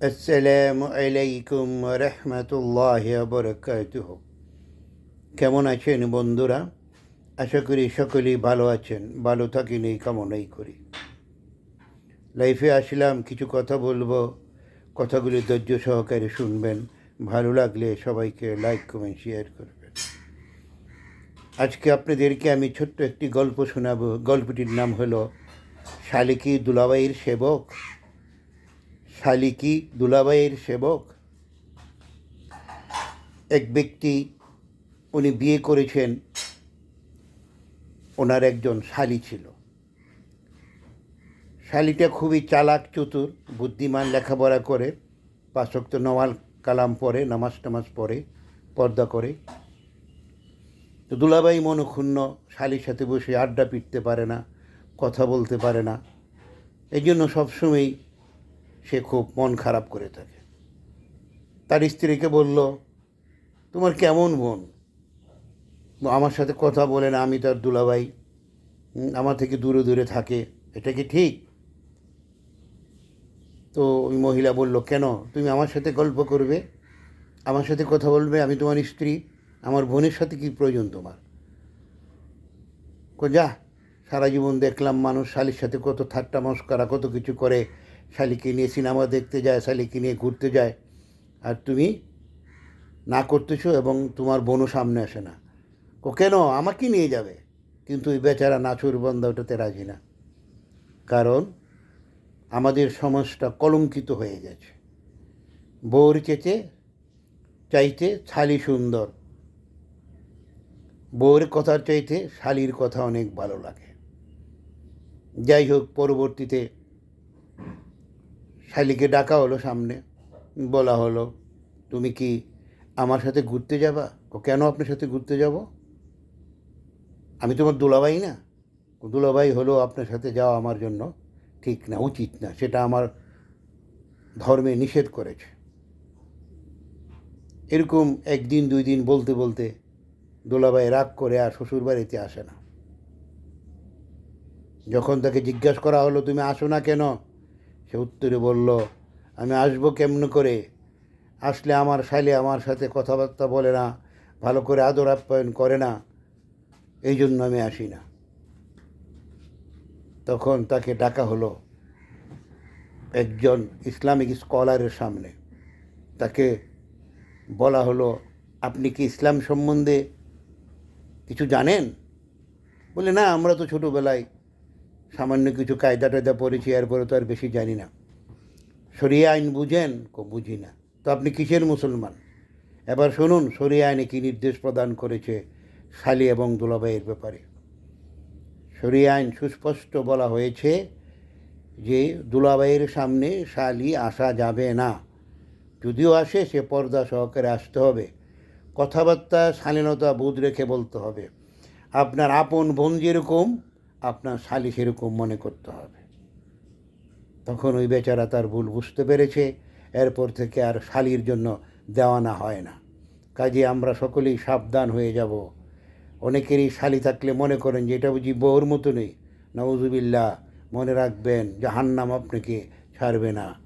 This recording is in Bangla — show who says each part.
Speaker 1: আসসালামু আলাইকুম রহমতুল্লাহ বরকাতুহ কেমন আছেন বন্ধুরা আশা করি সকলেই ভালো আছেন ভালো থাকেন এই কামনাই করি লাইফে আসলাম কিছু কথা বলব কথাগুলি ধৈর্য সহকারে শুনবেন ভালো লাগলে সবাইকে লাইক কমেন্ট শেয়ার করবেন আজকে আপনাদেরকে আমি ছোট্ট একটি গল্প শোনাবো গল্পটির নাম হলো শালিকি দুলাবাইয়ের সেবক শালিকি দুলাবাইয়ের সেবক। এক ব্যক্তি উনি বিয়ে করেছেন, ওনার একজন শালি ছিল। শালিটা খুবই চালাক, চতুর, বুদ্ধিমান, লেখাপড়া করে পাশক্ত নওয়াল কালাম পড়ে নামাজ টামাজ পড়ে, পর্দা করে। তো দুলাবাই মনক্ষুণ্ণ, শালির সাথে বসে আড্ডা পিটতে পারে না, কথা বলতে পারে না। এই জন্য সবসময়ই সে খুব মন খারাপ করে থাকে। তার স্ত্রীকে বলল তোমার কেমন বোন? আমার সাথে কথা বলে না আমি তার দুলাভাই। হুম, আমার থেকে দূরে দূরে থাকে। এটা কি ঠিক? তো ওই মহিলা বলল কেন? তুমি আমার সাথে গল্প করবে? আমার সাথে কথা বলবে? আমি তোমার স্ত্রী। আমার বোনের সাথে কি প্রয়োজন তোমার? যা সারা জীবন দেখলাম মানুষ শালির সাথে কত ঠাট্টা মস্করা কত কিছু করে। শালিকে নিয়ে সিনেমা দেখতে যায়, শালিকে নিয়ে ঘুরতে যায়। আর তুমি না করতেছো এবং তোমার বোনও সামনে আসে না। ও কেন? আমাকে নিয়ে যাবে। কিন্তু ওই বেচারা নাচুর বন্ধা, ওটাতে রাজি না। কারণ আমাদের সমাজটা কলঙ্কিত হয়ে গেছে। বউর চেচে, চাইতে শালি সুন্দর। বউয়ের কথার চাইতে শালির কথা অনেক ভালো লাগে। যাই হোক, পরবর্তীতে শালিকে ডাকা হলো সামনে, বলা হলো, তুমি কি আমার সাথে ঘুরতে যাবা? ও কেন আপনার সাথে ঘুরতে যাব? আমি তোমার দুলাভাই না। দুলাভাই হলো আপনার সাথে যাওয়া আমার জন্য ঠিক না, উচিত না, সেটা আমার ধর্মে নিষেধ করেছে। এরকম একদিন, দুই দিন বলতে বলতে দোলাভাই রাগ করে আর শ্বশুর বাড়িতে আসে না। যখন তাকে জিজ্ঞাসা করা হলো, তুমি আসো না কেন? সে উত্তরে বলল, আমি আসব কেমন করে? আসলে আমার শালে আমার সাথে কথাবার্তা বলে না, ভালো করে আদর আপ্যায়ন করে না। এই জন্য আমি আসি না। তখন তাকে ডাকা হলো একজন ইসলামিক স্কলারের সামনে। তাকে বলা হলো, আপনি কি ইসলাম সম্বন্ধে কিছু জানেন? বলে না, আমরা তো ছোটোবেলায় সামান্য কিছু কায়দা টায়দা পড়েছি, এরপরে তো আর বেশি জানি না। শরিয়া আইন বুঝেন, কো বুঝি না। তো আপনি কিসের মুসলমান? এবার শুনুন, শরিয়া আইনে কী নির্দেশ প্রদান করেছে শালি এবং দুলাভাইয়ের ব্যাপারে। শরিয়া আইন সুস্পষ্ট বলা হয়েছে যে দুলাভাইয়ের সামনে শালি আসা যাবে না। যদিও আসে, সে পর্দা সহকারে আসতে হবে। কথাবার্তা শালীনতা বোধ রেখে বলতে হবে। আপনার আপন বোন যেরকম আপনার শালি এরকম মনে করতে হবে। তখন ওই বেচারা তার ভুল বুঝতে পেরেছে, এরপর থেকে আর শালির জন্য দেওয়ানা হয় না। কাজে আমরা সকলেই সাবধান হয়ে যাব। অনেকেরই শালি থাকলে মনে করেন যে এটা বুঝি বউর মতো নেই। নওজুবিল্লা মনে রাখবেন, জাহান্নাম আপনাকে ছাড়বে না।